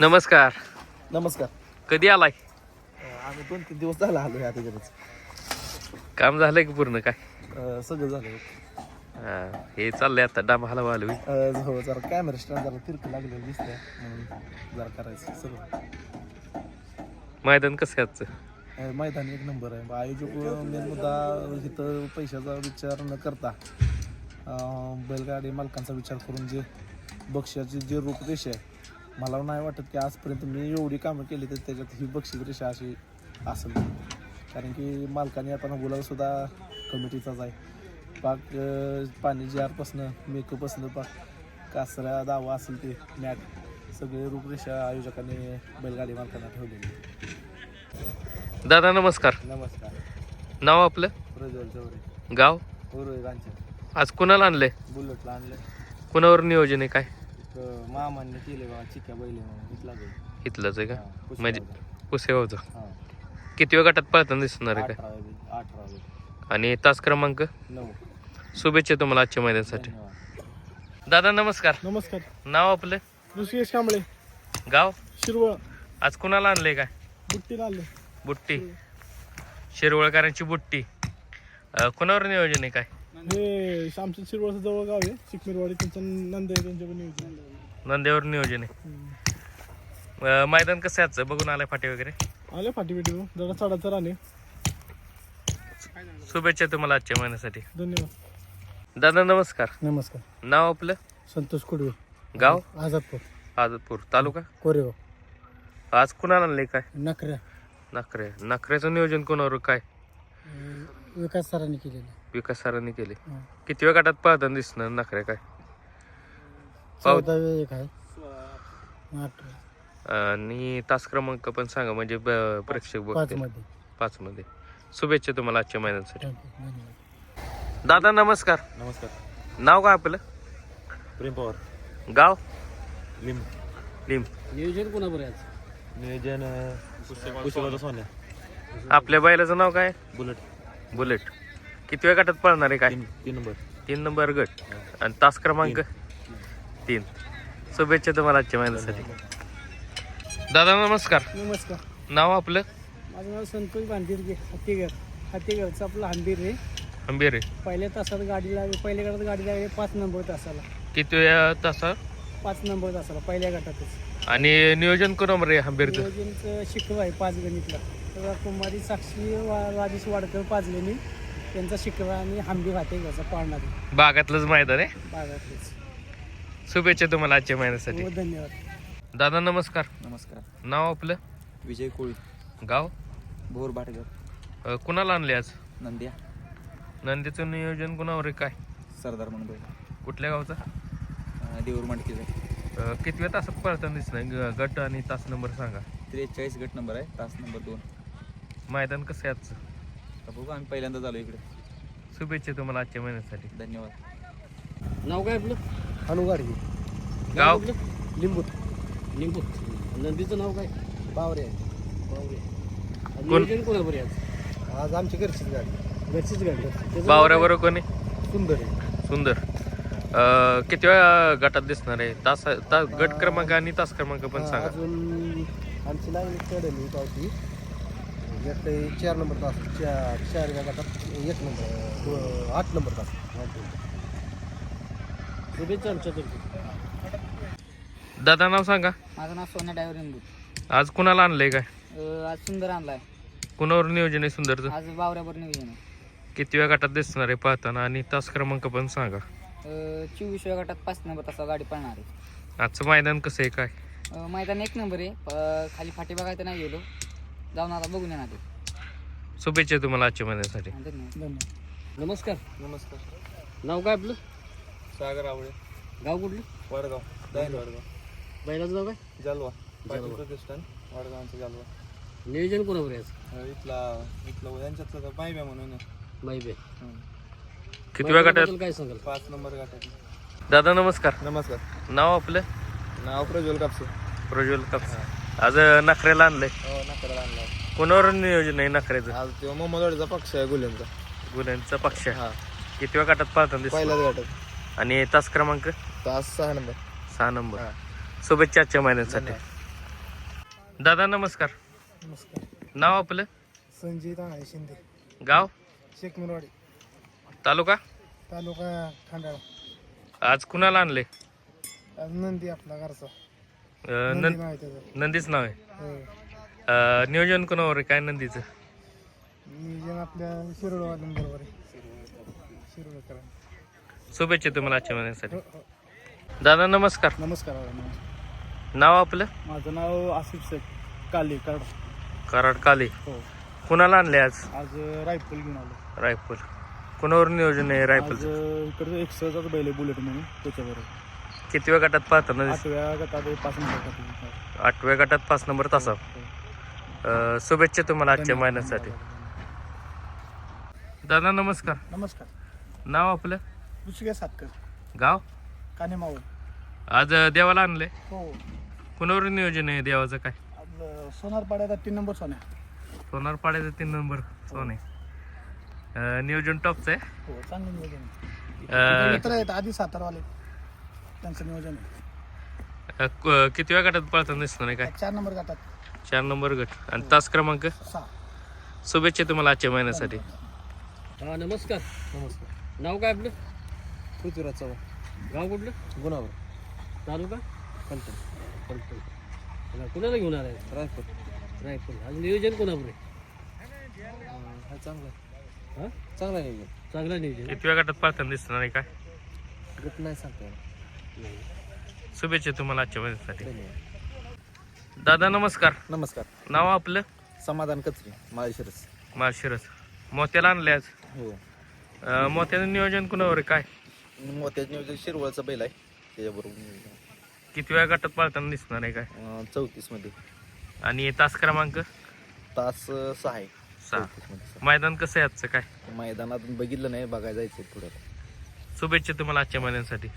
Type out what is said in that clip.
नमस्कार. नमस्कार. कधी आलाय? आम्ही दोन तीन दिवस झाला आलो आता घरीच काम झालंय की पूर्ण काय? सगळं झालं. हा, हे चाललंय आता डाम हलवा हलवी अं, हो जरा कॅमेरा स्टँड जरा तिरकं लागलेलं दिसतंय. म्हणून जरा करायचं सगळं. मैदान कसं आहे आजचं? मैदान एक नंबर आहे. आयोजक मेन मुद्दा इथं पैशाचा विचार न करता बैलगाडी मालकांचा विचार करून जे बक्षाची जे रूपरेषा आहे मला नाही वाटत की आजपर्यंत मी एवढी कामं केली तर त्याच्यात ही बक्षीस रेषा अशी असेल. कारण की मालकाने आपण बोलायला सुद्धा कमिटीचाच आहे. पाक पाणी जारपासनं मेकअपपासनं पाक कासरा दावा असेल ते मॅट सगळे रूपरेषा आयोजकांनी बैलगाडी मालकांना ठेवलेली दादा नमस्कार. नमस्कार. नाव आपलं? प्रज्वल चौरे. गाव? गांचे आज कुणाला आणलंय? बुलेटला आणलं कुणावर नियोजन आहे काय? एक मामांनी केले बाबा चिक्या बैले म्हणून. इथला बैल. इथलंच आहे का? हा, पुष्कळ म्हणजे बैल. पुसेगावचं. हा. किती वेळ गटात पळताना दिसणार आहे काय? अठरा बैल, अठरा बैल. आणि तास क्रमांक? नऊ. शुभेच्छा तुम्हाला आजच्या मैदानासाठी. धन्यवाद. दादा नमस्कार. नमस्कार. नाव आपलं? ऋषिकेश कांबळे. गाव? शिरवळ. आज कुणाला आणलंय काय? बुट्टीला आले बुट्टी. शिरवळकरांची बुट्टी. अं, कुणावर नियोजन आहे काय? हे आमचं शिरवळचं जवळ गाव आहे. चिकमिरवाडी त्यांचं नंद आहे त्यांच्या पण नियोजन नंदेवर नियोजन आहे. अं, मैदान कसं आहे आजचं? बघून आलाय फाटे वगैरे? आले फाटी बिटी जरा चढाचा राणे शुभेच्छा तुम्हाला आजच्या महिन्यासाठी. धन्यवाद. दादा नमस्कार. नमस्कार. नाव आपलं? संतोष कुडवे. गाव? आझादपूर. आजतपूर तालुका? कोरेगाव. आज कुणाला आणले काय? नकऱ्या. नखरे. नखऱ्याचं नियोजन कोणावर? काय? विकास सरांनी केलेलं. विकास सरांनी केले. किती वेळ गटात पाहताना दिसणार नखरे काय? पाव चौदावे एक आहे. आठ आणि तास क्रमांक पण सांगा म्हणजे ब- प्रेक्षक पाच बघतील. मध्ये पाच मध्ये शुभेच्छा तुम्हाला आजच्या महिन्यासाठी थँक्यू. धन्यवाद. दादा नमस्कार. नमस्कार. नाव काय आपलं? प्रेम पवार. गाव? लिंब लिम. नियोजन कोणावर आहे नियोजन सोन्या. आपल्या बैलाचं नाव काय? बुलेट. बुलेट. किती वेळ गटात पळणार आहे काय? तीन तीन नंबर. तीन नंबर गट. आणि तास क्रमांक? तीन. शुभेच्छा तुम्हाला आजच्या महिन्यासाठी दादा नमस्कार. नमस्कार. नाव आपलं? माझं नाव संतोष भांडीरगे हत्तीगर हत्तीगरचं आपलं हंबीर रे. अंबेरे पहिल्या तासात गाडी लागली पहिल्या गटात गाडी लागली पाच नंबर तासाला. किती वेळा तासा पाच नंबर तासाला पहिल्या गटातच. आणि नियोजन कोण रे हंबेरचं नियोजनचं शिकव आहे पाच गणितला तर कुमारी साक्षी वा- राजेश वाडकर पाच गणित त्यांचा शिकवा आणि हंबी वाटे घ्यायचा पाळणारी. बागातलंच मैदान आहे? बागातलेच. शुभेच्छा तुम्हाला आजच्या महिन्यासाठी हो धन्यवाद. दादा नमस्कार. नमस्कार. नाव आपलं? विजय कोळी. गाव? भोर भाटगर अं, कुणाला आणले आज? नंद्या. नंदीचं नियोजन कुणावर आहे? काय? सरदार म्हणून कुठल्या गावचं? देऊर मंडकीचा. अं, किती वेळ तासात पळताना दिसणार ग- गट आणि तास नंबर सांगा. त्रेचाळीस गट नंबर आहे तास नंबर दोन. मैदान कसं आहे आजचं? बघू आम्ही पहिल्यांदा आलो इकडे. शुभेच्छा तुम्हाला आजच्या महिन्यासाठी. धन्यवाद. नाव काय आपलं? अनुगाडी गाव? लिंबूत लिंबू. नंदीचं नाव काय? बावरे. कोण? कोणावर आहे आज आमची घरचीच गाडी. घरचीच गाडी. बावऱ्याबरोबर कोणी? सुंदर आहे. सुंदर. किती वेळा गटात दिसणार आहे? तास तास गट क्रमांक आणि तास क्रमांक पण सांगा. अजून आमची लाईन चढली पावती एक चार नंबर तास चार चार गटात एक नंबर आठ नंबर तास. शुभेच्छा दादा नाव सांगा. माझं नाव सोन्या डायव्हर आज कुणाला आणलंय काय? आज सुंदर आणलाय. कुणावर नियोजन आहे सुंदरचं? आज बावऱ्यावर नियोजन आहे. किती वेळा गटात दिसणार आहे पाहताना आणि तास क्रमांक पण सांगा. चोवीसव्या गटात पाच नंबर तासा गाडी पळणार आहे. आजचं मैदान कसं आहे काय? अं, मैदान एक नंबर आहे. खाली फाटी बघायचं नाही गेलो. जाऊन आता बघून येणार ते शुभेच्छा तुम्हाला आजच्या महिन्यासाठी हा, धन्यवाद. नमस्कार. नमस्कार. नाव काय आपलं? सागर आवळे. गाव कुठलं? वडगाव. दहीन वडगाव. बैलाचं नाव काय? जालवा. पाटील प्रतिष्ठान वडगावचं जालवा. नियोजन कोणावर आहे अं, इथला इथला यांच्यातलं बायब्या म्हणून आहे. माई बे हं. किती वेळा गटात काय सांगाल? पाच नंबर गाठात दादा नमस्कार. नमस्कार. नाव आपलं? नाव प्रज्वल कापसे. प्रज्वल कापसे. आज नखऱ्याला आणलंय. हो आणला कोणावर नियोजन आहे नखऱ्याचं आज तेव्हा मोहम्मदवाडीचा पक्ष आहे गुल्यांचा गुन्ह्यांचा पक्ष हा. किती वेळ गाठात पाहताना दिसतो पहिल्याच गाठात. आणि तास क्रमांक? तास सहा नंबर. सहा नंबर. शुभेच्छा आजच्या महिन्यासाठी. दादा नमस्कार. नमस्कार. नाव आपलं? संजय तानाजी शिंदे. गाव? शेखमुरवाडी तालुका? तालुका खंडाळा. आज कुणाला आणले? आज नंदी आपला घरचा. अं, नं- नाव आहे त्याचं. नंदीच नाव आहे? हो. अं, नियोजन कोणावर आहे? काय नंदीचं? नियोजन आपल्या शिरोडवाल्या बरोबर आहे. शिरोडकर शुभेच्छा तुम्हाला आजच्या महिन्यासाठी. दादा नमस्कार. नमस्कार नाव आपलं? माझं नाव आसिफ शेख काली कार्ड. कराड काले. हो. कुणाला आणले आज? आज रायफल घेऊन आलो. रायफल कुणावर नियोजन आहे आज रायफलचं इकडे एक सहजाच बैल आहे बुलेट म्हणून त्याच्याबरोबर किती वेळ गटात पाहताना दिस- आठव्या गटात पाच नंबर आठव्या गटात पाच नंबर तासा. अं, शुभेच्छा तुम्हाला आजच्या महिन्यासाठी. दादा नमस्कार. नमस्कार. नाव आपलं? ऋषिकेश सातकर. गाव? काने माऊ आज अं, देवाला आणले हो. कुणावर नियोजन आहे देवाचं काय? आपलं सोनारपाड्याचा तीन नंबर सोन्या. सोनार पाड्याचं तीन नंबर सोने. अं, नियोजन टॉपचं आहे. हो चांगलं नियोजन आहे. अं, मित्र आहेत आधी सातारवाले. त्यांचं नियोजन आहे. अं, क- किती वेळ गटात पळताना दिसणार आहे काय? चार नंबर गटात. चार नंबर गट. आणि तास क्रमांक? सहा. शुभेच्छा तुम्हाला आजच्या महिन्यासाठी. हा नमस्कार. नमस्कार. नाव काय आपलं? पृथ्वीराज चव्हाण. गाव कुठलं? गुणावर. तालुका? कंटन पलटण. कुणाला घेऊन आलाय? रायफल रायफल आज नियोजन कोणावर आहे? हा चांगला हा? चांगला नियोजन चांगला नियोजन किती वेळ गटात पळताना दिसणार आहे काय? गट नाही सांगता येणार शुभेच्छा तुम्हाला आजच्या महिन्यासाठी. दादा नमस्कार. नमस्कार. नाव आपलं? समाधान कचरे माळशिरस. माळशिरस. मोत्याला आणले आज. हो. अं, मोत्याचं नियोजन कुणावर आहे? काय? मोत्याचं नियोजन शिरवळचा बैल आहे. त्याच्याबरोबर किती वेळा गटात पाळताना दिसणार आहे काय? चौतीसमध्ये आणि तास क्रमांक? तास अं, सहा आहे. सहा मैदान कसं आहे आजचं? काय? मैदानातून बघितलं नाही बघायला जायचं पुढे. शुभेच्छा तुम्हाला आजच्या महिन्यासाठी